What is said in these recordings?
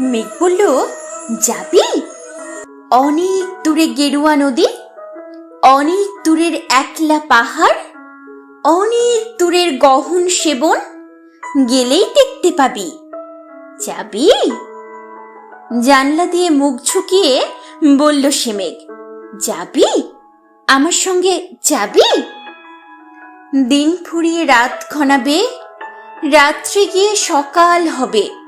মেঘ বলল যাবি? অনেক দূরে গেরুয়া নদী, অনেক দূরের একলা পাহাড়, অনেক দূরের গহন সেবন, গেলেই দেখতে পাবি। যাবি? জানলা দিয়ে মুখ ঝুঁকিয়ে বলল সে মেঘ, যাবি? আমার সঙ্গে যাবি? দিন ফুরিয়ে রাত ঘনাবে, রাত্রে গিয়ে সকাল হবে।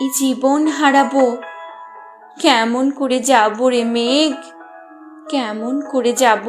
এ জীবন হারাবো। কেমন করে যাব রে মেঘ? কেমন করে যাব?